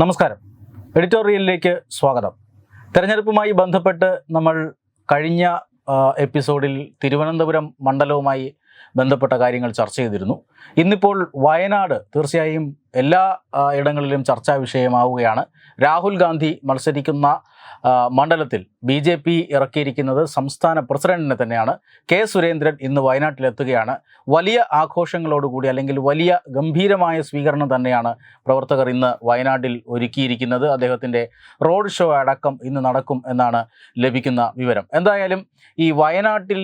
നമസ്കാരം. എഡിറ്റോറിയലിലേക്ക് സ്വാഗതം. തെരഞ്ഞെടുപ്പുമായി ബന്ധപ്പെട്ട് നമ്മൾ കഴിഞ്ഞ എപ്പിസോഡിൽ തിരുവനന്തപുരം മണ്ഡലവുമായി ബന്ധപ്പെട്ട കാര്യങ്ങൾ ചർച്ച ചെയ്തിരുന്നു. ഇന്നിപ്പോൾ വയനാട് തീർച്ചയായും എല്ലാ ഇടങ്ങളിലും ചർച്ചാ വിഷയമാവുകയാണ്. രാഹുൽ ഗാന്ധി മത്സരിക്കുന്ന മണ്ഡലത്തിൽ ബി ജെ പി ഇറക്കിയിരിക്കുന്നത് സംസ്ഥാന പ്രസിഡന്റിനെ തന്നെയാണ്. കെ സുരേന്ദ്രൻ ഇന്ന് വയനാട്ടിലെത്തുകയാണ്. വലിയ ആഘോഷങ്ങളോടുകൂടി അല്ലെങ്കിൽ വലിയ ഗംഭീരമായ സ്വീകരണം തന്നെയാണ് പ്രവർത്തകർ ഇന്ന് വയനാട്ടിൽ ഒരുക്കിയിരിക്കുന്നത്. അദ്ദേഹത്തിന്റെ റോഡ് ഷോ അടക്കം ഇന്ന് നടക്കും എന്നാണ് ലഭിക്കുന്ന വിവരം. എന്തായാലും ഈ വയനാട്ടിൽ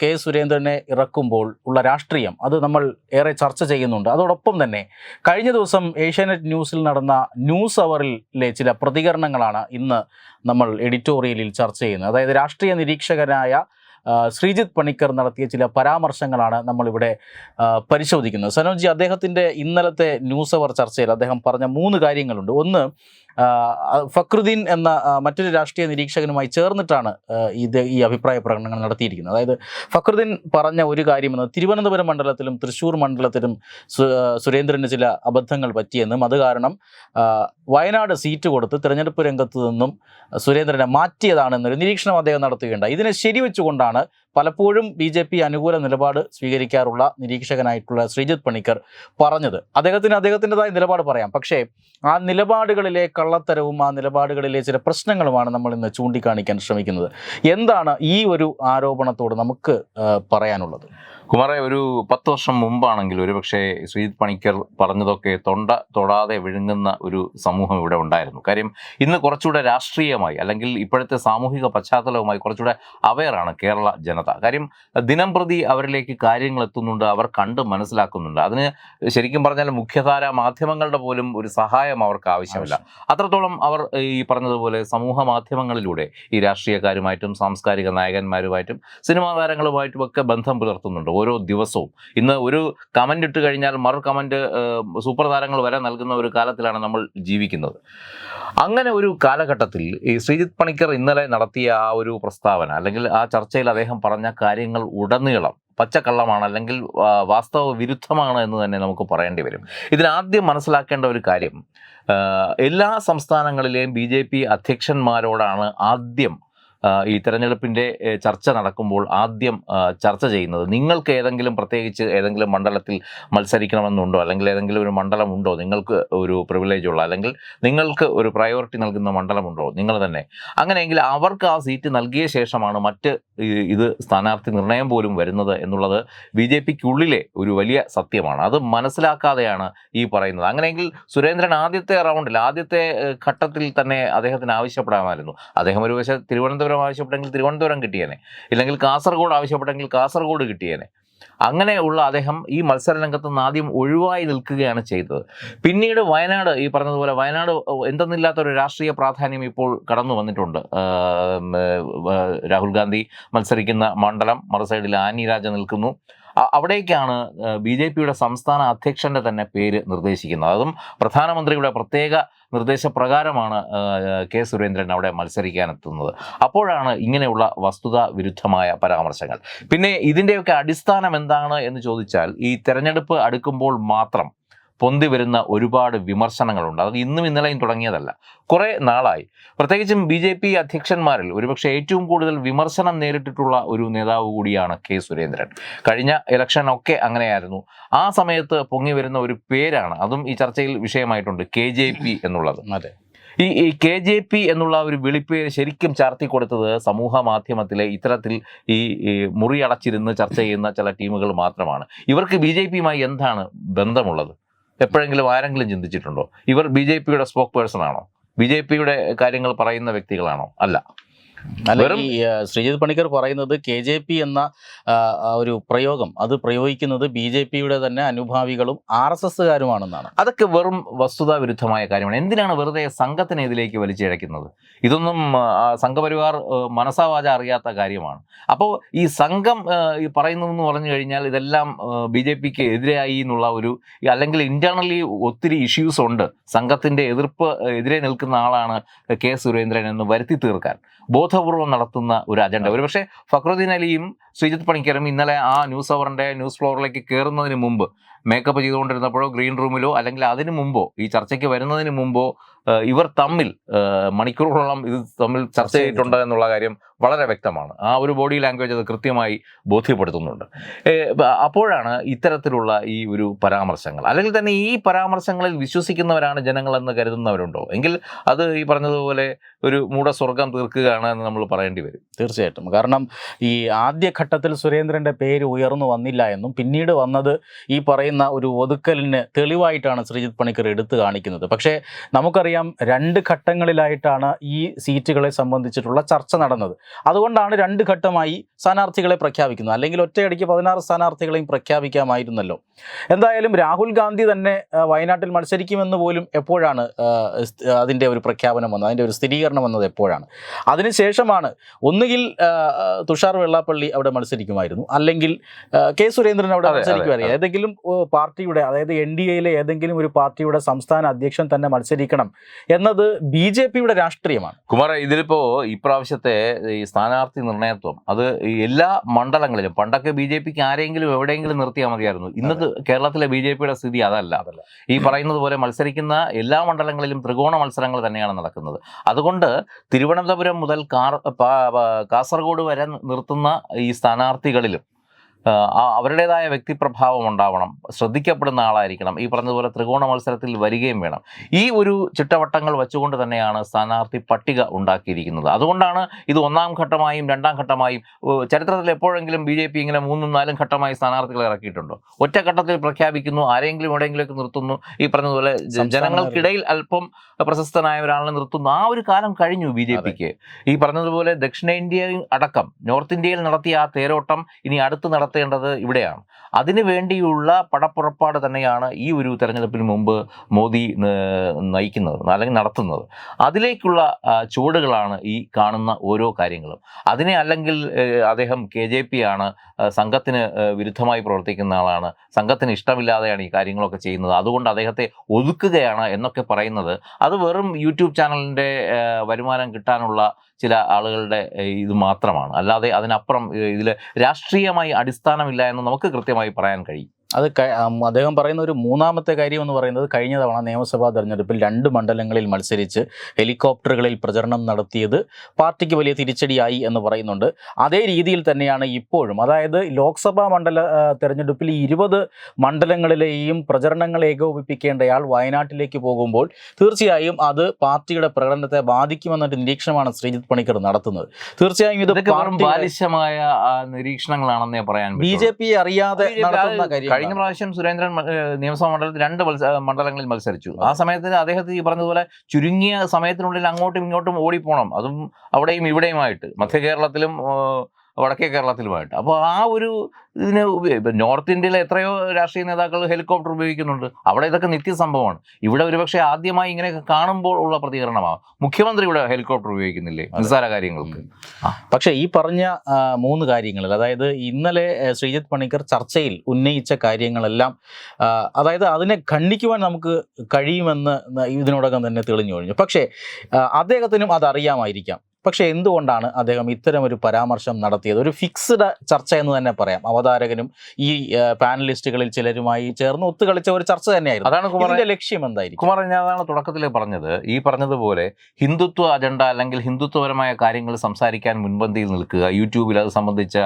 കെ സുരേന്ദ്രനെ ഇറക്കുമ്പോൾ ഉള്ള രാഷ്ട്രീയം അത് നമ്മൾ ഏറെ ചർച്ച ചെയ്യുന്നുണ്ട്. അതോടൊപ്പം തന്നെ കഴിഞ്ഞ ദിവസം ഏഷ്യാനെറ്റ് ന്യൂസിൽ നടന്ന ന്യൂസ് അവറിലെ ചില പ്രതികരണങ്ങളാണ് ഇന്ന് നമ്മൾ എഡിറ്റോറിയലിൽ ചർച്ച ചെയ്യുന്നത്. അതായത് രാഷ്ട്രീയ നിരീക്ഷകനായ ശ്രീജിത്ത് പണിക്കർ നടത്തിയ ചില പരാമർശങ്ങളാണ് നമ്മളിവിടെ പരിശോധിക്കുന്നത്. സനോജി അദ്ദേഹത്തിന്റെ ഇന്നലത്തെ ന്യൂസ് അവർ ചർച്ചയിൽ അദ്ദേഹം പറഞ്ഞ മൂന്ന് കാര്യങ്ങളുണ്ട്. ഒന്ന് ഫക്രുദ്ദീൻ എന്ന മറ്റൊരു രാഷ്ട്രീയ നിരീക്ഷകനുമായി ചേർന്നിട്ടാണ് ഇത് ഈ അഭിപ്രായ പ്രകടനങ്ങൾ നടത്തിയിരിക്കുന്നത്. അതായത് ഫക്രുദ്ദീൻ പറഞ്ഞ ഒരു കാര്യം എന്നത് തിരുവനന്തപുരം മണ്ഡലത്തിലും തൃശ്ശൂർ മണ്ഡലത്തിലും സുരേന്ദ്രന് ചില അബദ്ധങ്ങൾ പറ്റിയെന്നും അത് കാരണം വയനാട് സീറ്റ് കൊടുത്ത് തിരഞ്ഞെടുപ്പ് രംഗത്ത് നിന്നും സുരേന്ദ്രനെ മാറ്റിയതാണെന്നൊരു നിരീക്ഷണം അദ്ദേഹം നടത്തുകയുണ്ടായി. ഇതിനെ ശരിവെച്ചുകൊണ്ടാണ് പലപ്പോഴും ബി ജെ പി അനുകൂല നിലപാട് സ്വീകരിക്കാറുള്ള നിരീക്ഷകനായിട്ടുള്ള ശ്രീജിത് പണിക്കർ പറഞ്ഞത്. അദ്ദേഹത്തിന് അദ്ദേഹത്തിന്റെതായ നിലപാട് പറയാം. പക്ഷേ ആ നിലപാടുകളിലെ കള്ളത്തരവും ആ നിലപാടുകളിലെ ചില പ്രശ്നങ്ങളുമാണ് നമ്മൾ ഇന്ന് ചൂണ്ടിക്കാണിക്കാൻ ശ്രമിക്കുന്നത്. എന്താണ് ഈ ഒരു ആരോപണത്തോട് നമുക്ക് പറയാനുള്ളത്? കുമാറെ ഒരു പത്ത് വർഷം മുമ്പാണെങ്കിൽ ഒരുപക്ഷെ ശ്രീജിത് പണിക്കർ പറഞ്ഞതൊക്കെ തൊണ്ട തൊടാതെ വിഴുങ്ങുന്ന ഒരു സമൂഹം ഇവിടെ ഉണ്ടായിരുന്നു. കാര്യം ഇന്ന് കുറച്ചുകൂടെ രാഷ്ട്രീയമായി അല്ലെങ്കിൽ ഇപ്പോഴത്തെ സാമൂഹിക പശ്ചാത്തലവുമായി കുറച്ചുകൂടെ അവെയറാണ് കേരള ജനത. കാര്യം ദിനം പ്രതി അവരിലേക്ക് കാര്യങ്ങൾ എത്തുന്നുണ്ട് അവർ കണ്ട് മനസ്സിലാക്കുന്നുണ്ട്. അതിന് ശരിക്കും പറഞ്ഞാൽ മുഖ്യധാര മാധ്യമങ്ങളുടെ പോലും ഒരു സഹായം അവർക്ക് ആവശ്യമില്ല. അത്രത്തോളം അവർ ഈ പറഞ്ഞതുപോലെ സമൂഹ മാധ്യമങ്ങളിലൂടെ ഈ രാഷ്ട്രീയക്കാരുമായിട്ടും സാംസ്കാരിക നായകന്മാരുമായിട്ടും സിനിമാ താരങ്ങളുമായിട്ടും ഒക്കെ ബന്ധം പുലർത്തുന്നുണ്ട്. ഓരോ ദിവസവും. ഇന്ന് ഒരു കമന്റ് ഇട്ട് കഴിഞ്ഞാൽ മറു കമന്റ് സൂപ്പർ താരങ്ങൾ വരെ നൽകുന്ന ഒരു കാലത്തിലാണ് നമ്മൾ ജീവിക്കുന്നത്. അങ്ങനെ ഒരു കാലഘട്ടത്തിൽ ഈ ശ്രീജിത്ത് പണിക്കർ ഇന്നലെ നടത്തിയ ആ ഒരു പ്രസ്താവന അല്ലെങ്കിൽ ആ ചർച്ചയിൽ അദ്ദേഹം പറഞ്ഞ കാര്യങ്ങൾ ഉടനീളം പച്ചക്കള്ളമാണ് അല്ലെങ്കിൽ വാസ്തവ വിരുദ്ധമാണ് എന്ന് തന്നെ നമുക്ക് പറയേണ്ടി വരും. ഇതിനാദ്യം മനസ്സിലാക്കേണ്ട ഒരു കാര്യം എല്ലാ സംസ്ഥാനങ്ങളിലെയും ബി ജെ പി അധ്യക്ഷന്മാരോടാണ് ആദ്യം ഈ തെരഞ്ഞെടുപ്പിന്റെ ചർച്ച നടക്കുമ്പോൾ ആദ്യം ചർച്ച ചെയ്യുന്നത് നിങ്ങൾക്ക് ഏതെങ്കിലും പ്രത്യേകിച്ച് ഏതെങ്കിലും മണ്ഡലത്തിൽ മത്സരിക്കണമെന്നുണ്ടോ? അല്ലെങ്കിൽ ഏതെങ്കിലും ഒരു മണ്ഡലം ഉണ്ടോ നിങ്ങൾക്ക് ഒരു പ്രിവിലേജ് ഉള്ള അല്ലെങ്കിൽ നിങ്ങൾക്ക് ഒരു പ്രയോറിറ്റി നൽകുന്ന മണ്ഡലമുണ്ടോ? നിങ്ങൾ തന്നെ. അങ്ങനെയെങ്കിൽ അവർക്ക് ആ സീറ്റ് നൽകിയ ശേഷമാണ് മറ്റ് ഇത് സ്ഥാനാർത്ഥി നിർണയം പോലും വരുന്നത് എന്നുള്ളത് ബി ജെ പിക്കുള്ളിലെ ഒരു വലിയ സത്യമാണ്. അത് മനസ്സിലാക്കാതെയാണ് ഈ പറയുന്നത്. അങ്ങനെയെങ്കിൽ സുരേന്ദ്രൻ ആദ്യത്തെ റൗണ്ടിൽ ആദ്യത്തെ ഘട്ടത്തിൽ തന്നെ അദ്ദേഹത്തിന് ആവശ്യപ്പെടാമായിരുന്നു. അദ്ദേഹം ഒരു പക്ഷേ തിരുവനന്തപുരം ആവശ്യപ്പെട്ടെങ്കിൽ തിരുവനന്തപുരം കിട്ടിയേനെ. ഇല്ലെങ്കിൽ കാസർഗോഡ് ആവശ്യപ്പെട്ടെങ്കിൽ കാസർഗോഡ് കിട്ടിയേനെ. അങ്ങനെയുള്ള അദ്ദേഹം ഈ മത്സര രംഗത്ത് നിന്ന് ആദ്യം ഒഴിവായി നിൽക്കുകയാണ് ചെയ്തത്. പിന്നീട് വയനാട് ഈ പറഞ്ഞതുപോലെ വയനാട് എന്തെന്നില്ലാത്തൊരു രാഷ്ട്രീയ പ്രാധാന്യം ഇപ്പോൾ കടന്നു വന്നിട്ടുണ്ട്. രാഹുൽ ഗാന്ധി മത്സരിക്കുന്ന മണ്ഡലം മറുസൈഡിൽ ആനി രാജ നിൽക്കുന്നു. അവിടേക്കാണ് ബി ജെ പിയുടെ സംസ്ഥാന അധ്യക്ഷന്റെ തന്നെ പേര് നിർദ്ദേശിക്കുന്നത്. അതും പ്രധാനമന്ത്രിയുടെ പ്രത്യേക നിർദ്ദേശപ്രകാരമാണ് കെ സുരേന്ദ്രൻ അവിടെ മത്സരിക്കാനെത്തുന്നത്. അപ്പോഴാണ് ഇങ്ങനെയുള്ള വസ്തുത വിരുദ്ധമായ പരാമർശങ്ങൾ. പിന്നെ ഇതിന്റെയൊക്കെ അടിസ്ഥാനം എന്താണ് എന്ന് ചോദിച്ചാൽ ഈ തെരഞ്ഞെടുപ്പ് അടുക്കുമ്പോൾ മാത്രം പൊന്തി വരുന്ന ഒരുപാട് വിമർശനങ്ങളുണ്ട്. അത് ഇന്നും ഇന്നലെയും തുടങ്ങിയതല്ല. കുറേ നാളായി. പ്രത്യേകിച്ചും ബി ജെ പി അധ്യക്ഷന്മാരിൽ ഒരുപക്ഷെ ഏറ്റവും കൂടുതൽ വിമർശനം നേരിട്ടിട്ടുള്ള ഒരു നേതാവ് കൂടിയാണ് കെ സുരേന്ദ്രൻ. കഴിഞ്ഞ ഇലക്ഷൻ ഒക്കെ അങ്ങനെയായിരുന്നു. ആ സമയത്ത് പൊങ്ങി വരുന്ന ഒരു പേരാണ്. അതും ഈ ചർച്ചയിൽ വിഷയമായിട്ടുണ്ട് കെ ജെ പി എന്നുള്ളത്. അതെ. ഈ ഈ കെ ജെ പി എന്നുള്ള ഒരു വിളിപ്പേര് ശരിക്കും ചാർത്തി കൊടുത്തത് സമൂഹ മാധ്യമത്തിലെ ഇത്തരത്തിൽ ഈ ഈ മുറി അടച്ചിരുന്ന് ചർച്ച ചെയ്യുന്ന ചില ടീമുകൾ മാത്രമാണ്. ഇവർക്ക് ബി ജെ പിയുമായി എന്താണ് ബന്ധമുള്ളത്? എപ്പോഴെങ്കിലും ആരെങ്കിലും ചിന്തിച്ചിട്ടുണ്ടോ? ഇവർ ബി ജെ പിയുടെ സ്പോക്ക് പേഴ്സൺ ആണോ? ബി ജെ പിയുടെ കാര്യങ്ങൾ പറയുന്ന വ്യക്തികളാണോ? അല്ല. വെറും- ശ്രീജിത്ത് പണിക്കർ പറയുന്നത് കെ ജെ പി എന്ന ഒരു പ്രയോഗം അത് പ്രയോഗിക്കുന്നത് ബി ജെ പിയുടെ തന്നെ അനുഭാവികളും ആർ എസ് എസ്സുകാരുമാണെന്നാണ്. അതൊക്കെ വെറും വസ്തുതാ വിരുദ്ധമായ കാര്യമാണ്. എന്തിനാണ് വെറുതെ സംഘത്തിനെ ഇതിലേക്ക് വലിച്ചിഴക്കുന്നത് ഇതൊന്നും സംഘപരിവാർ മനസാവാച അറിയാത്ത കാര്യമാണ്. അപ്പോൾ ഈ സംഘം ഈ പറയുന്നതെന്ന് പറഞ്ഞു കഴിഞ്ഞാൽ ഇതെല്ലാം ബി ജെ പിക്ക് എതിരായി എന്നുള്ള ഒരു അല്ലെങ്കിൽ ഇന്റേണലി ഒത്തിരി ഇഷ്യൂസ് ഉണ്ട്. സംഘത്തിന്റെ എതിർപ്പ് എതിരെ നിൽക്കുന്ന ആളാണ് കെ സുരേന്ദ്രൻ എന്ന് വരുത്തി തീർക്കാൻ. ബോധപൂർവം നടത്തുന്ന ഒരു അജണ്ട ഒരു പക്ഷേ ഫക്രുദ്ദീൻ അലിയും ശ്രീജിത്ത് പണിക്കരും ഇന്നലെ ആ ന്യൂസ് അവറിന്റെ ന്യൂസ് ഫ്ലോറിലേക്ക് കയറുന്നതിന് മുമ്പ് മേക്കപ്പ് ചെയ്തുകൊണ്ടിരുന്നപ്പോഴോ ഗ്രീൻ റൂമിലോ അല്ലെങ്കിൽ അതിനു മുമ്പോ ഈ ചർച്ചയ്ക്ക് വരുന്നതിന് മുമ്പോ ഇവർ തമ്മിൽ മണിക്കൂറുകളോളം ഇത് തമ്മിൽ ചർച്ച ചെയ്തിട്ടുണ്ട് എന്നുള്ള കാര്യം വളരെ വ്യക്തമാണ്. ആ ഒരു ബോഡി ലാംഗ്വേജ് അത് കൃത്യമായി ബോധ്യപ്പെടുത്തുന്നുണ്ട്. അപ്പോഴാണ് ഇത്തരത്തിലുള്ള ഈ ഒരു പരാമർശങ്ങൾ. അല്ലെങ്കിൽ തന്നെ ഈ പരാമർശങ്ങളിൽ വിശ്വസിക്കുന്നവരാണ് ജനങ്ങളെന്ന് കരുതുന്നവരുണ്ടോ? എങ്കിൽ അത് ഈ പറഞ്ഞതുപോലെ ഒരു മൂടസ്വർഗം തീർക്കുകയാണ് എന്ന് നമ്മൾ പറയേണ്ടി വരും. തീർച്ചയായിട്ടും. കാരണം ഈ ആദ്യഘട്ടത്തിൽ സുരേന്ദ്രന്റെ പേര് ഉയർന്നു വന്നില്ല എന്നും പിന്നീട് വന്നത് ഈ പറയുന്ന ഒരു ഒതുക്കലിന് തെളിവായിട്ടാണ് ശ്രീജിത് പണിക്കർ എടുത്തു കാണിക്കുന്നത്. പക്ഷേ നമുക്കറിയാം രണ്ട് ഘട്ടങ്ങളിലായിട്ടാണ് ഈ സീറ്റുകളെ സംബന്ധിച്ചിട്ടുള്ള ചർച്ച നടന്നത്. അതുകൊണ്ടാണ് രണ്ട് ഘട്ടമായി സ്ഥാനാർത്ഥികളെ പ്രഖ്യാപിക്കുന്നത്. അല്ലെങ്കിൽ ഒറ്റയടിക്ക് പതിനാറ് സ്ഥാനാർത്ഥികളെയും പ്രഖ്യാപിക്കാമായിരുന്നല്ലോ. എന്തായാലും രാഹുൽ ഗാന്ധി തന്നെ വയനാട്ടിൽ മത്സരിക്കുമെന്ന് പോലും എപ്പോഴാണ് അതിന്റെ ഒരു പ്രഖ്യാപനം വന്നത്? അതിന്റെ ഒരു സ്ഥിരീകരണം വന്നത് എപ്പോഴാണ്? അതിനുശേഷമാണ് ഒന്നുകിൽ തുഷാർ വെള്ളാപ്പള്ളി അവിടെ മത്സരിക്കുമായിരുന്നു. അല്ലെങ്കിൽ കെ സുരേന്ദ്രൻ അവിടെ മത്സരിക്കുമായിരുന്നു. ഏതെങ്കിലും പാർട്ടിയുടെ അതായത് എൻ ഡി എയിലെ ഏതെങ്കിലും ഒരു പാർട്ടിയുടെ സംസ്ഥാന അധ്യക്ഷൻ തന്നെ മത്സരിക്കണം എന്നത് ബി ജെ പിയുടെ രാഷ്ട്രീയമാണ്. കുമാര ഇതിലിപ്പോ ഇപ്രാവശ്യത്തെ ഈ സ്ഥാനാർത്ഥി നിർണയത്വം അത് എല്ലാ മണ്ഡലങ്ങളിലും പണ്ടൊക്കെ ബി ജെ പിക്ക് ആരെങ്കിലും എവിടെയെങ്കിലും നിർത്തിയാൽ മതിയായിരുന്നു. ഇന്നത്തെ കേരളത്തിലെ ബി ജെ പിയുടെ സ്ഥിതി അതല്ല. ഈ പറയുന്നത് പോലെ മത്സരിക്കുന്ന എല്ലാ മണ്ഡലങ്ങളിലും ത്രികോണ മത്സരങ്ങൾ തന്നെയാണ് നടക്കുന്നത്. അതുകൊണ്ട് തിരുവനന്തപുരം മുതൽ കാസർഗോഡ് വരെ നിർത്തുന്ന ഈ സ്ഥാനാർത്ഥികളിലും അവരുടേതായ വ്യക്തിപ്രഭാവം ഉണ്ടാവണം. ശ്രദ്ധിക്കപ്പെടുന്ന ആളായിരിക്കണം. ഈ പറഞ്ഞതുപോലെ ത്രികോണ മത്സരത്തിൽ വരികയും വേണം. ഈ ഒരു ചിട്ടവട്ടങ്ങൾ വെച്ചുകൊണ്ട് തന്നെയാണ് സ്ഥാനാർത്ഥി പട്ടിക ഉണ്ടാക്കിയിരിക്കുന്നത്. അതുകൊണ്ടാണ് ഇത് ഒന്നാം ഘട്ടമായും രണ്ടാം ഘട്ടമായും ചരിത്രത്തിൽ എപ്പോഴെങ്കിലും ബി ജെ പി ഇങ്ങനെ മൂന്നും നാലും ഘട്ടമായി സ്ഥാനാർത്ഥികളെ ഇറക്കിയിട്ടുണ്ടോ? ഒറ്റ ഘട്ടത്തിൽ പ്രഖ്യാപിക്കുന്നു ആരെങ്കിലും എവിടെയെങ്കിലുമൊക്കെ നിർത്തുന്നു. ഈ പറഞ്ഞതുപോലെ ജനങ്ങൾക്കിടയിൽ അല്പം പ്രശസ്തനായ ഒരാളെ നിർത്തുന്നു. ആ ഒരു കാലം കഴിഞ്ഞു ബി ജെ പിക്ക്. ഈ പറഞ്ഞതുപോലെ ദക്ഷിണേന്ത്യ അടക്കം നോർത്ത് ഇന്ത്യയിൽ നടത്തിയ ആ തേരോട്ടം ഇനി അടുത്ത് നടത്തേണ്ടത് ഇവിടെയാണ്. അതിനു വേണ്ടിയുള്ള പടപ്പുറപ്പാട് തന്നെയാണ് ഈ ഒരു തെരഞ്ഞെടുപ്പിന് മുമ്പ് മോദി നയിക്കുന്നത് അല്ലെങ്കിൽ നടത്തുന്നത്. അതിലേക്കുള്ള ചുവടുകളാണ് ഈ കാണുന്ന ഓരോ കാര്യങ്ങളും. അതിനെ അല്ലെങ്കിൽ അദ്ദേഹം കെ ജെ പി ആണ് സംഘത്തിന് വിരുദ്ധമായി പ്രവർത്തിക്കുന്ന ആളാണ് സംഘത്തിന് ഇഷ്ടമില്ലാതെയാണ് ഈ കാര്യങ്ങളൊക്കെ ചെയ്യുന്നത്. അതുകൊണ്ട് അദ്ദേഹത്തെ ഒതുക്കുകയാണ് എന്നൊക്കെ പറയുന്നത്. അത് വെറും യൂട്യൂബ് ചാനലിന്റെ വരുമാനം കിട്ടാനുള്ള ചില ആളുകളുടെ ഇത് മാത്രമാണ്. അല്ലാതെ അതിനപ്പുറം ഇതിൽ രാഷ്ട്രീയമായി അടിസ്ഥാനമില്ല എന്ന് നമുക്ക് കൃത്യമായി പറയാൻ കഴിയും. അത് അദ്ദേഹം പറയുന്ന ഒരു മൂന്നാമത്തെ കാര്യം എന്ന് പറയുന്നത് കഴിഞ്ഞ തവണ നിയമസഭാ തെരഞ്ഞെടുപ്പിൽ രണ്ട് മണ്ഡലങ്ങളിൽ മത്സരിച്ച് ഹെലികോപ്റ്ററുകളിൽ പ്രചരണം നടത്തിയത് പാർട്ടിക്ക് വലിയ തിരിച്ചടിയായി എന്ന് പറയുന്നുണ്ട്. അതേ രീതിയിൽ തന്നെയാണ് ഇപ്പോഴും. അതായത് ലോക്സഭാ മണ്ഡല തെരഞ്ഞെടുപ്പിൽ ഇരുപത് മണ്ഡലങ്ങളിലെയും പ്രചരണങ്ങൾ ഏകോപിപ്പിക്കേണ്ടയാൾ വയനാട്ടിലേക്ക് പോകുമ്പോൾ തീർച്ചയായും അത് പാർട്ടിയുടെ പ്രകടനത്തെ ബാധിക്കുമെന്നൊരു നിരീക്ഷണമാണ് ശ്രീജിത്ത് പണിക്കർ നടത്തുന്നത്. തീർച്ചയായും ഇത് ബാലിശമായ നിരീക്ഷണങ്ങളാണെന്നേ പറയാൻ ബി. ജെ പി അറിയാതെ നടത്തുന്ന കാര്യം കഴിഞ്ഞ പ്രാവശ്യം സുരേന്ദ്രൻ നിയമസഭാ മണ്ഡലത്തിൽ രണ്ട് മണ്ഡലങ്ങളിൽ മത്സരിച്ചു. ആ സമയത്ത് അദ്ദേഹത്തിന് ഈ പറഞ്ഞതുപോലെ ചുരുങ്ങിയ സമയത്തിനുള്ളിൽ അങ്ങോട്ടും ഇങ്ങോട്ടും ഓടിപ്പോണം. അതും അവിടെയും ഇവിടെയുമായിട്ട്. മധ്യ കേരളത്തിലും വടക്കേ കേരളത്തിലുമായിട്ട്. അപ്പോൾ ആ ഒരു ഇതിന് ഇപ്പൊ നോർത്ത് ഇന്ത്യയിലെ എത്രയോ രാഷ്ട്രീയ നേതാക്കൾ ഹെലികോപ്റ്റർ ഉപയോഗിക്കുന്നുണ്ട്. അവിടെ ഇതൊക്കെ നിത്യസംഭവമാണ്. ഇവിടെ ഒരുപക്ഷെ ആദ്യമായി ഇങ്ങനെയൊക്കെ കാണുമ്പോൾ ഉള്ള പ്രതികരണമാണ് മുഖ്യമന്ത്രി ഇവിടെ ഹെലികോപ്റ്റർ ഉപയോഗിക്കുന്നില്ലേ? നിസ്സാര കാര്യങ്ങൾക്ക്. പക്ഷേ ഈ പറഞ്ഞ മൂന്ന് കാര്യങ്ങളിൽ അതായത് ഇന്നലെ ശ്രീജിത് ശ്രീജിത്ത് പണിക്കർ ചർച്ചയിൽ ഉന്നയിച്ച കാര്യങ്ങളെല്ലാം അതായത് അതിനെ ഖണ്ഡിക്കുവാൻ നമുക്ക് കഴിയുമെന്ന് ഇതിനോടകം തന്നെ തെളിഞ്ഞു കഴിഞ്ഞു. പക്ഷേ അദ്ദേഹത്തിനും അതറിയാമായിരിക്കാം. പക്ഷേ എന്തുകൊണ്ടാണ് അദ്ദേഹം ഇത്തരം ഒരു പരാമർശം നടത്തിയത്? ഒരു ഫിക്സ്ഡ് ചർച്ച എന്ന് തന്നെ പറയാം. അവതാരകനും ഈ പാനലിസ്റ്റുകളിൽ ചിലരുമായി ചേർന്ന് ഒത്തുകളിച്ച ഒരു ചർച്ച തന്നെയായിരുന്നു. അതാണ് കുമാറിന്റെ ലക്ഷ്യം എന്തായിരിക്കും? കുമാർ ഞാൻ അതാണ് തുടക്കത്തിൽ പറഞ്ഞത്. ഈ പറഞ്ഞതുപോലെ ഹിന്ദുത്വ അജണ്ട അല്ലെങ്കിൽ ഹിന്ദുത്വപരമായ കാര്യങ്ങൾ സംസാരിക്കാൻ മുൻപന്തിയിൽ നിൽക്കുക യൂട്യൂബിൽ അത് സംബന്ധിച്ച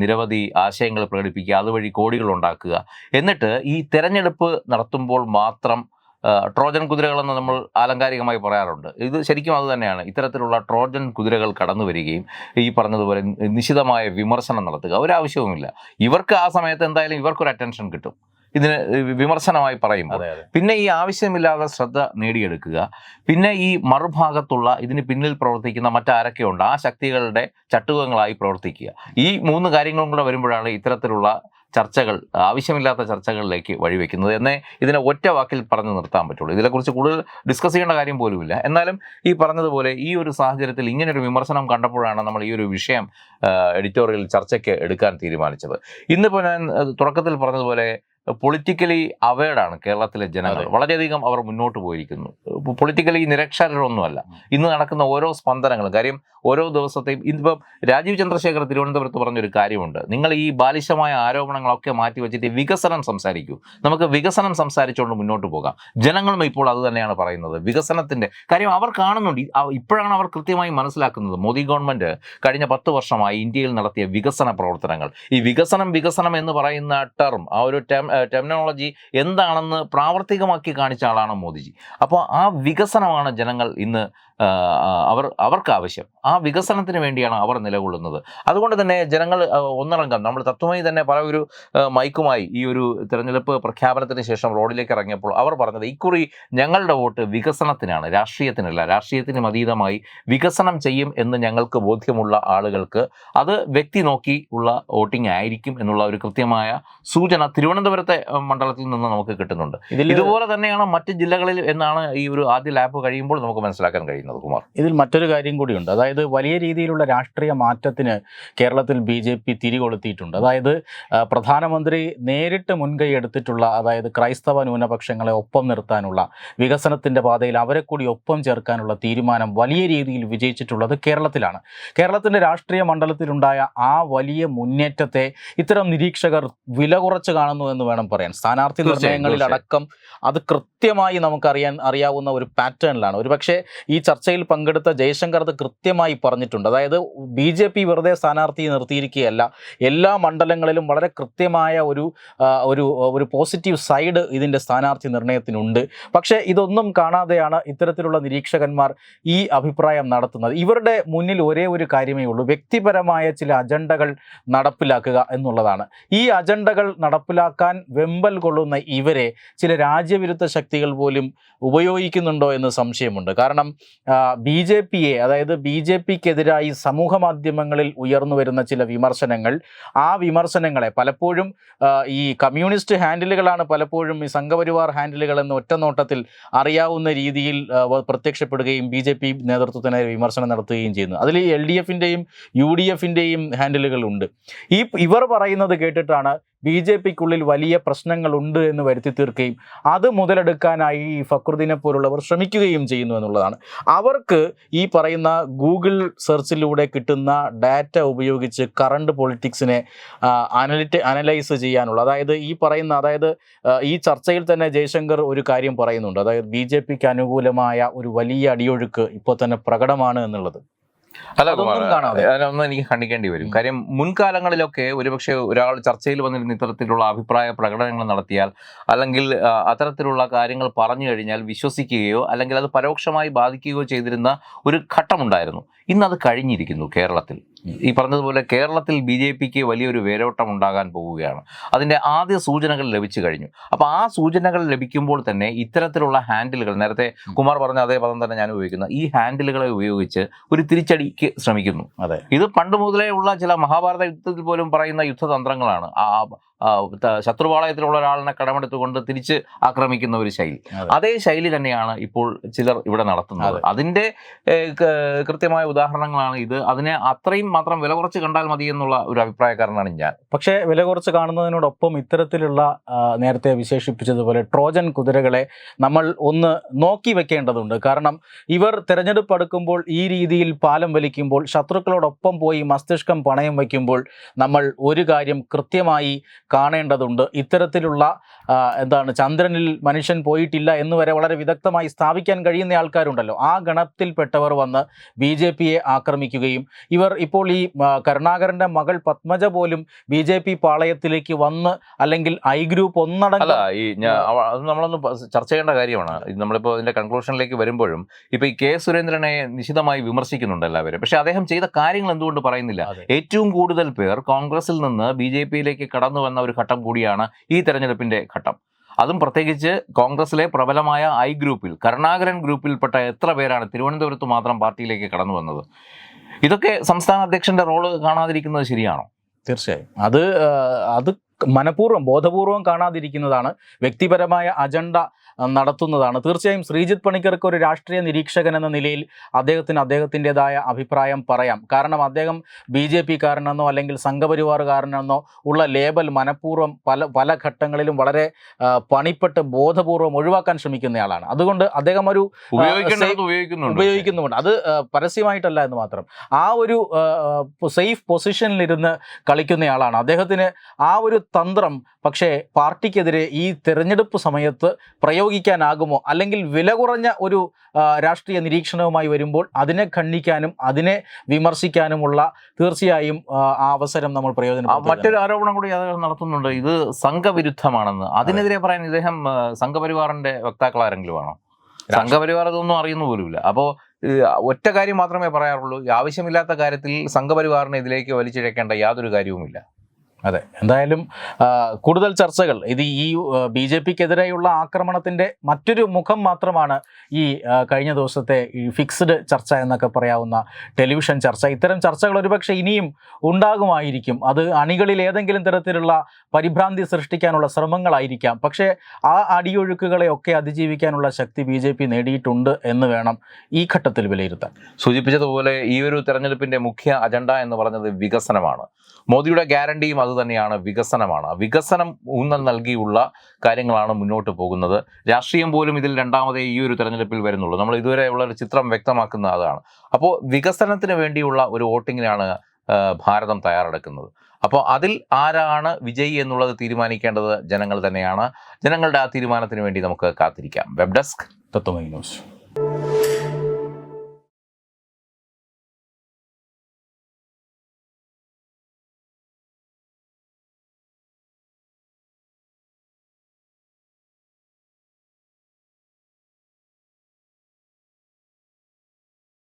നിരവധി ആശയങ്ങൾ പ്രകടിപ്പിക്കുക അതുവഴി കോടികൾ ഉണ്ടാക്കുക. എന്നിട്ട് ഈ തെരഞ്ഞെടുപ്പ് നടത്തുമ്പോൾ മാത്രം ട്രോജൻ കുതിരകളെന്ന് നമ്മൾ ആലങ്കാരികമായി പറയാറുണ്ട്. ഇത് ശരിക്കും അത് തന്നെയാണ്. ഇത്തരത്തിലുള്ള ട്രോജൻ കുതിരകൾ കടന്നു വരികയും ഈ പറഞ്ഞതുപോലെ നിശിതമായ വിമർശനം നടത്തുക. ഒരാവശ്യവുമില്ല ഇവർക്ക് ആ സമയത്ത് എന്തായാലും ഇവർക്കൊരു അറ്റൻഷൻ കിട്ടും. ഇതിന് വിമർശനമായി പറയും പിന്നെ ഈ ആവശ്യമില്ലാതെ ശ്രദ്ധ നേടിയെടുക്കുക. പിന്നെ ഈ മറുഭാഗത്തുള്ള ഇതിന് പിന്നിൽ പ്രവർത്തിക്കുന്ന മറ്റാരൊക്കെയുണ്ട് ആ ശക്തികളുടെ ചട്ടുകങ്ങളായി പ്രവർത്തിക്കുക. ഈ മൂന്ന് കാര്യങ്ങളും കൂടെ വരുമ്പോഴാണ് ഇത്തരത്തിലുള്ള ചർച്ചകൾ ആവശ്യമില്ലാത്ത ചർച്ചകളിലേക്ക് വഴിവെക്കുന്നത് എന്നേ ഇതിനെ ഒറ്റ വാക്കിൽ പറഞ്ഞു നിർത്താൻ പറ്റുള്ളൂ. ഇതിനെക്കുറിച്ച് കൂടുതൽ ഡിസ്കസ് ചെയ്യേണ്ട കാര്യം പോലുമില്ല. എന്നാലും ഈ പറഞ്ഞതുപോലെ ഈ ഒരു സാഹചര്യത്തിൽ ഇങ്ങനൊരു വിമർശനം കണ്ടപ്പോഴാണ് നമ്മൾ ഈ ഒരു വിഷയം എഡിറ്റോറിയൽ ചർച്ചയ്ക്ക് എടുക്കാൻ തീരുമാനിച്ചത്. ഇന്നിപ്പോൾ ഞാൻ തുടക്കത്തിൽ പറഞ്ഞതുപോലെ പൊളിറ്റിക്കലി അവയർഡാണ് കേരളത്തിലെ ജനങ്ങൾ. വളരെയധികം അവർ മുന്നോട്ട് പോയിരിക്കുന്നു. പൊളിറ്റിക്കലി നിരക്ഷരരൊന്നുമല്ല. ഇന്ന് നടക്കുന്ന ഓരോ സ്പന്ദനങ്ങളും കാര്യം ഓരോ ദിവസത്തെയും ഇന്നിപ്പം രാജീവ് ചന്ദ്രശേഖർ തിരുവനന്തപുരത്ത് പറഞ്ഞൊരു കാര്യമുണ്ട്. നിങ്ങൾ ഈ ബാലിശമായ ആരോപണങ്ങളൊക്കെ മാറ്റി വെച്ചിട്ട് വികസനം സംസാരിക്കൂ. നമുക്ക് വികസനം സംസാരിച്ചുകൊണ്ട് മുന്നോട്ട് പോകാം. ജനങ്ങളും ഇപ്പോൾ അത് തന്നെയാണ് പറയുന്നത്. വികസനത്തിന്റെ കാര്യം അവർ കാണുന്നുണ്ട്. ഇപ്പോഴാണ് അവർ കൃത്യമായി മനസ്സിലാക്കുന്നത്. മോദി ഗവൺമെന്റ് കഴിഞ്ഞ പത്ത് വർഷമായി ഇന്ത്യയിൽ നടത്തിയ വികസന പ്രവർത്തനങ്ങൾ. ഈ വികസനം വികസനം എന്ന് പറയുന്ന ടേം ആ ഒരു ടെർമിനോളജി എന്താണെന്ന് പ്രാവർത്തികമാക്കി കാണിച്ച ആളാണ് മോദിജി. അപ്പോൾ ആ വികസനമാണ് ജനങ്ങൾ ഇന്ന് അവർ അവർക്ക് ആവശ്യം ആ വികസനത്തിന് വേണ്ടിയാണ് അവർ നിലകൊള്ളുന്നത്. അതുകൊണ്ട് തന്നെ ജനങ്ങൾ ഒന്നിറങ്ങാം നമ്മൾ തത്വമായി തന്നെ പല ഒരു മൈക്കുമായി ഈ ഒരു തിരഞ്ഞെടുപ്പ് പ്രഖ്യാപനത്തിന് ശേഷം റോഡിലേക്ക് ഇറങ്ങിയപ്പോൾ അവർ പറഞ്ഞത് ഇക്കുറി ഞങ്ങളുടെ വോട്ട് വികസനത്തിനാണ് രാഷ്ട്രീയത്തിനല്ല. രാഷ്ട്രീയത്തിനും അതീതമായി വികസനം ചെയ്യും എന്ന് ഞങ്ങൾക്ക് ബോധ്യമുള്ള ആളുകൾക്ക് അത് വ്യക്തി നോക്കി ഉള്ള വോട്ടിംഗ് ആയിരിക്കും എന്നുള്ള ഒരു കൃത്യമായ സൂചന തിരുവനന്തപുരത്തെ മണ്ഡലത്തിൽ നിന്ന് നമുക്ക് കിട്ടുന്നുണ്ട്. ഇതുപോലെ തന്നെയാണ് മറ്റ് ജില്ലകളിൽ എന്നാണ് ഈ ഒരു ആദ്യ ലാപ്പ് കഴിയുമ്പോൾ നമുക്ക് മനസ്സിലാക്കാൻ കഴിയുന്നത്. കുമാർ ഇതിൽ മറ്റൊരു കാര്യം കൂടിയുണ്ട്. അതായത് വലിയ രീതിയിലുള്ള രാഷ്ട്രീയ മാറ്റത്തിന് കേരളത്തിൽ ബി ജെ പി തിരികൊളുത്തിയിട്ടുണ്ട്. അതായത് പ്രധാനമന്ത്രി നേരിട്ട് മുൻകൈ എടുത്തിട്ടുള്ള അതായത് ക്രൈസ്തവ ന്യൂനപക്ഷങ്ങളെ ഒപ്പം നിർത്താനുള്ള വികസനത്തിന്റെ പാതയിൽ അവരെ കൂടി ഒപ്പം ചേർക്കാനുള്ള തീരുമാനം വലിയ രീതിയിൽ വിജയിച്ചിട്ടുള്ളത് കേരളത്തിലാണ്. കേരളത്തിന്റെ രാഷ്ട്രീയ മണ്ഡലത്തിലുണ്ടായ ആ വലിയ മുന്നേറ്റത്തെ ഇത്തരം നിരീക്ഷകർ വില കുറച്ച് കാണുന്നു എന്ന് വേണം പറയാൻ. സ്ഥാനാർത്ഥി നിർണയങ്ങളിൽ അടക്കം അത് കൃത്യമായി നമുക്കറിയാൻ അറിയാവുന്ന ഒരു പാറ്റേണിലാണ്. ഒരുപക്ഷെ ഈ ചർച്ചയിൽ പങ്കെടുത്ത ജയശങ്കർ അത് കൃത്യമായി പറഞ്ഞിട്ടുണ്ട്. അതായത് ബി ജെ പി വെറുതെ സ്ഥാനാർത്ഥിയെ നിർത്തിയിരിക്കുകയല്ല. എല്ലാ മണ്ഡലങ്ങളിലും വളരെ കൃത്യമായ ഒരു ഒരു ഒരു പോസിറ്റീവ് സൈഡ് ഇതിന്റെ സ്ഥാനാർത്ഥി നിർണയത്തിനുണ്ട്. പക്ഷേ ഇതൊന്നും കാണാതെയാണ് ഇത്തരത്തിലുള്ള നിരീക്ഷകന്മാർ ഈ അഭിപ്രായം നടത്തുന്നത്. ഇവരുടെ മുന്നിൽ ഒരേ ഒരു കാര്യമേ ഉള്ളൂ. വ്യക്തിപരമായ ചില അജണ്ടകൾ നടപ്പിലാക്കുക എന്നുള്ളതാണ്. ഈ അജണ്ടകൾ നടപ്പിലാക്കാൻ വെമ്പൽ കൊള്ളുന്ന ഇവരെ ചില രാജ്യവിരുദ്ധ ശക്തികൾ പോലും ഉപയോഗിക്കുന്നുണ്ടോ എന്ന് സംശയമുണ്ട്. കാരണം ബി ജെ പിയെ അതായത് ബി ജെ പിക്കെതിരായി സമൂഹ മാധ്യമങ്ങളിൽ ഉയർന്നു വരുന്ന ചില വിമർശനങ്ങൾ ആ വിമർശനങ്ങളെ പലപ്പോഴും ഈ കമ്മ്യൂണിസ്റ്റ് ഹാൻഡിലുകളാണ് പലപ്പോഴും ഈ സംഘപരിവാർ ഹാൻഡിലുകൾ എന്ന ഒറ്റനോട്ടത്തിൽ അറിയാവുന്ന രീതിയിൽ പ്രത്യക്ഷപ്പെടുകയും ബി ജെ പി നേതൃത്വത്തിനെതിരെ വിമർശനം നടത്തുകയും ചെയ്യുന്നു. അതിൽ എൽ ഡി എഫിന്റെയും യു ഡി എഫിന്റെയും ഹാൻഡിലുകളുണ്ട് ഈ ഇവർ പറയുന്നത് കേട്ടിട്ടാണ് ബി ജെ പിക്കുള്ളിൽ വലിയ പ്രശ്നങ്ങളുണ്ട് എന്ന് വരുത്തി തീർക്കുകയും അത് മുതലെടുക്കാനായി ഈ ഫക്രുദ്ദീനെ പോലുള്ളവർ ശ്രമിക്കുകയും ചെയ്യുന്നു എന്നുള്ളതാണ്. അവർക്ക് ഈ പറയുന്ന ഗൂഗിൾ സെർച്ചിലൂടെ കിട്ടുന്ന ഡാറ്റ ഉപയോഗിച്ച് കറണ്ട് പൊളിറ്റിക്സിനെ അനലിറ്റ് അനലൈസ് ചെയ്യാനുള്ള അതായത് ഈ പറയുന്ന അതായത് ഈ ചർച്ചയിൽ തന്നെ ജയശങ്കർ ഒരു കാര്യം പറയുന്നുണ്ട്. അതായത് ബി ജെ പിക്ക് അനുകൂലമായ ഒരു വലിയ അടിയൊഴുക്ക് ഇപ്പോൾ തന്നെ പ്രകടമാണ് എന്നുള്ളത്. അല്ല. അതിനൊന്നും എനിക്ക് ഖണ്ഡിക്കേണ്ടി വരും. കാര്യം മുൻകാലങ്ങളിലൊക്കെ ഒരുപക്ഷെ ഒരാൾ ചർച്ചയിൽ വന്നിരുന്ന ഇത്തരത്തിലുള്ള അഭിപ്രായ പ്രകടനങ്ങൾ നടത്തിയാൽ അല്ലെങ്കിൽ അത്തരത്തിലുള്ള കാര്യങ്ങൾ പറഞ്ഞു കഴിഞ്ഞാൽ വിശ്വസിക്കുകയോ അല്ലെങ്കിൽ അത് പരോക്ഷമായി ബാധിക്കുകയോ ചെയ്തിരുന്ന ഒരു ഘട്ടമുണ്ടായിരുന്നു ഇന്ന് അത് കഴിഞ്ഞിരിക്കുന്നു കേരളത്തിൽ ഈ പറഞ്ഞതുപോലെ കേരളത്തിൽ ബി ജെ പിക്ക് വലിയൊരു വേരോട്ടം ഉണ്ടാകാൻ പോവുകയാണ്. അതിന്റെ ആദ്യ സൂചനകൾ ലഭിച്ചു കഴിഞ്ഞു. അപ്പോൾ ആ സൂചനകൾ ലഭിക്കുമ്പോൾ തന്നെ ഇത്തരത്തിലുള്ള ഹാൻഡിലുകൾ നേരത്തെ കുമാർ പറഞ്ഞ അതേ പദം തന്നെ ഞാൻ ഉപയോഗിക്കുന്നു. ഈ ഹാൻഡിലുകളെ ഉപയോഗിച്ച് ഒരു തിരിച്ചടിക്ക് ശ്രമിക്കുന്നു. അതെ. ഇത് പണ്ട് മുതലേ ഉള്ള ചില മഹാഭാരത യുദ്ധത്തിൽ പോലും പറയുന്ന യുദ്ധതന്ത്രങ്ങളാണ്. ആ ശത്രുപാളയത്തിലുള്ള ഒരാളിനെ കടമെടുത്തുകൊണ്ട് തിരിച്ച് ആക്രമിക്കുന്ന ഒരു ശൈലി. അതേ. ശൈലി തന്നെയാണ് ഇപ്പോൾ ചിലർ ഇവിടെ നടത്തുന്നത്. അതിന്റെ കൃത്യമായ ഉദാഹരണങ്ങളാണ് ഇത്. അതിനെ അത്രയും മാത്രം വില കുറച്ച് കണ്ടാൽ മതി എന്നുള്ള ഒരു അഭിപ്രായക്കാരനാണ് ഞാൻ. പക്ഷേ വില കുറച്ച് കാണുന്നതിനോടൊപ്പം ഇത്തരത്തിലുള്ള നേരത്തെ വിശേഷിപ്പിച്ചതുപോലെ ട്രോജൻ കുതിരകളെ നമ്മൾ ഒന്ന് നോക്കി വെക്കേണ്ടതുണ്ട്. കാരണം ഇവർ തിരഞ്ഞെടുപ്പ് അടുക്കുമ്പോൾ ഈ രീതിയിൽ പാലം വലിക്കുമ്പോൾ ശത്രുക്കളോടൊപ്പം പോയി മസ്തിഷ്കം പണയം വയ്ക്കുമ്പോൾ നമ്മൾ ഒരു കാര്യം കൃത്യമായി കാണേണ്ടതുണ്ട്. ഇത്തരത്തിലുള്ള എന്താണ് ചന്ദ്രനിൽ മനുഷ്യൻ പോയിട്ടില്ല എന്ന് വരെ വളരെ വിദഗ്ധമായി സ്ഥാപിക്കാൻ കഴിയുന്ന ആൾക്കാരുണ്ടല്ലോ. ആ ഗണത്തിൽപ്പെട്ടവർ വന്ന് ബി ജെ പിയെ ആക്രമിക്കുകയും ഇവർ ഇപ്പോൾ ഈ കരുണാകരന്റെ കരുണാകരന്റെ മകൾ പത്മജ പോലും ബി ജെ പി പാളയത്തിലേക്ക് വന്ന് അല്ലെങ്കിൽ ഐ ഗ്രൂപ്പ് അല്ല ഈ അത് നമ്മളൊന്ന് ചർച്ച ചെയ്യേണ്ട കാര്യമാണ്. നമ്മളിപ്പോൾ ഇതിന്റെ കൺക്ലൂഷനിലേക്ക് വരുമ്പോഴും ഇപ്പൊ ഈ കെ സുരേന്ദ്രനെ നിശിതമായി വിമർശിക്കുന്നുണ്ട് എല്ലാവരും. പക്ഷെ അദ്ദേഹം ചെയ്ത കാര്യങ്ങൾ എന്തുകൊണ്ട് പറയുന്നില്ല? ഏറ്റവും കൂടുതൽ പേർ കോൺഗ്രസിൽ നിന്ന് ബി ജെ പിയിലേക്ക് കടന്നു വന്ന ഒരു ഘട്ടം കൂടിയാണ് ഈ തെരഞ്ഞെടുപ്പിന്റെ ഘട്ടം. അതും പ്രത്യേകിച്ച് കോൺഗ്രസിലെ പ്രബലമായ ഐ ഗ്രൂപ്പിൽ കരുണാകരൻ ഗ്രൂപ്പിൽപ്പെട്ട എത്ര പേരാണ് തിരുവനന്തപുരത്ത് മാത്രം പാർട്ടിയിലേക്ക് കടന്നു വന്നത്? ഇതൊക്കെ സംസ്ഥാന അധ്യക്ഷന്റെ റോൾ കാണാതിരിക്കുന്നത് ശരിയാണോ? തീർച്ചയായും. അത് അത് മനഃപൂർവം ബോധപൂർവം കാണാതിരിക്കുന്നതാണ് വ്യക്തിപരമായ അജണ്ട നടത്തുന്നതാണ്. തീർച്ചയായും ശ്രീജിത്ത് പണിക്കർക്ക് ഒരു രാഷ്ട്രീയ നിരീക്ഷകൻ എന്ന നിലയിൽ അദ്ദേഹത്തിന് അദ്ദേഹത്തിന്റെതായ അഭിപ്രായം പറയാം. കാരണം അദ്ദേഹം ബി ജെ പിക്കാരനെന്നോ അല്ലെങ്കിൽ സംഘപരിവാറുകാരനെന്നോ ഉള്ള ലേബൽ മനഃപൂർവം പല പല ഘട്ടങ്ങളിലും വളരെ പണിപ്പെട്ട് ബോധപൂർവം ഒഴിവാക്കാൻ ശ്രമിക്കുന്നയാളാണ്. അതുകൊണ്ട് അദ്ദേഹം ഒരു ഉപയോഗിക്കുന്നുണ്ട്. അത് പരസ്യമായിട്ടല്ല എന്ന് മാത്രം. ആ ഒരു സേഫ് പൊസിഷനിലിരുന്ന് കളിക്കുന്നയാളാണ്. അദ്ദേഹത്തിന് ആ ഒരു തന്ത്രം പക്ഷേ പാർട്ടിക്കെതിരെ ഈ തെരഞ്ഞെടുപ്പ് സമയത്ത് പ്രയോഗിക്കാനാകുമോ അല്ലെങ്കിൽ വില കുറഞ്ഞ ഒരു രാഷ്ട്രീയ നിരീക്ഷണവുമായി വരുമ്പോൾ അതിനെ ഖണ്ഡിക്കാനും അതിനെ വിമർശിക്കാനുമുള്ള തീർച്ചയായും ആ, അവസരം നമ്മൾ പ്രയോജനം മറ്റൊരു ആരോപണം കൂടി അദ്ദേഹം നടത്തുന്നുണ്ട്. ഇത് സംഘവിരുദ്ധമാണെന്ന്. അതിനെതിരെ പറയാൻ ഇദ്ദേഹം സംഘപരിവാറിന്റെ വക്താക്കൾ ആരെങ്കിലും ആണോ സംഘപരിവാർ ഇതൊന്നും അറിയുന്ന പോലുമില്ല. അപ്പോൾ ഒറ്റ കാര്യം മാത്രമേ പറയാറുള്ളൂ. ആവശ്യമില്ലാത്ത കാര്യത്തിൽ സംഘപരിവാറിനെ ഇതിലേക്ക് വലിച്ചിഴക്കേണ്ട യാതൊരു കാര്യവുമില്ല. അതെ. എന്തായാലും കൂടുതൽ ചർച്ചകൾ. ഇത് ഈ ബി ജെ പിക്കെതിരെയുള്ള ആക്രമണത്തിന്റെ മറ്റൊരു മുഖം മാത്രമാണ് ഈ കഴിഞ്ഞ ദിവസത്തെ ഈ ഫിക്സ്ഡ് ചർച്ച എന്നൊക്കെ പറയാവുന്ന ടെലിവിഷൻ ചർച്ച. ഇത്തരം ചർച്ചകൾ ഒരുപക്ഷെ ഇനിയും ഉണ്ടാകുമായിരിക്കും. അത് അണികളിൽ ഏതെങ്കിലും തരത്തിലുള്ള പരിഭ്രാന്തി സൃഷ്ടിക്കാനുള്ള ശ്രമങ്ങളായിരിക്കാം. പക്ഷേ ആ അടിയൊഴുക്കുകളെയൊക്കെ അതിജീവിക്കാനുള്ള ശക്തി ബി ജെ പി നേടിയിട്ടുണ്ട് എന്ന് വേണം ഈ ഘട്ടത്തിൽ വിലയിരുത്താൻ. സൂചിപ്പിച്ചതുപോലെ ഈ ഒരു തെരഞ്ഞെടുപ്പിന്റെ മുഖ്യ അജണ്ട എന്ന് പറഞ്ഞത് വികസനമാണ്. മോദിയുടെ ഗ്യാരണ്ടിയും അത് തന്നെയാണ് വികസനമാണ്. വികസനം ഊന്നൽ നൽകിയുള്ള കാര്യങ്ങളാണ് മുന്നോട്ട് പോകുന്നത്. രാഷ്ട്രീയം പോലും ഇതിൽ രണ്ടാമതേ ഈ ഒരു തെരഞ്ഞെടുപ്പിൽ വരുന്നുള്ളൂ. നമ്മൾ ഇതുവരെ ഉള്ള ഒരു ചിത്രം വ്യക്തമാക്കുന്ന അതാണ്. അപ്പോൾ വികസനത്തിന് വേണ്ടിയുള്ള ഒരു വോട്ടിങ്ങിനാണ് ഭാരതം തയ്യാറെടുക്കുന്നത്. അപ്പോൾ അതിൽ ആരാണ് വിജയി എന്നുള്ളത് തീരുമാനിക്കേണ്ടത് ജനങ്ങൾ തന്നെയാണ്. ജനങ്ങളുടെ ആ തീരുമാനത്തിന് വേണ്ടി നമുക്ക് കാത്തിരിക്കാം. Web desk. തത്വമൈ ന്യൂസ്.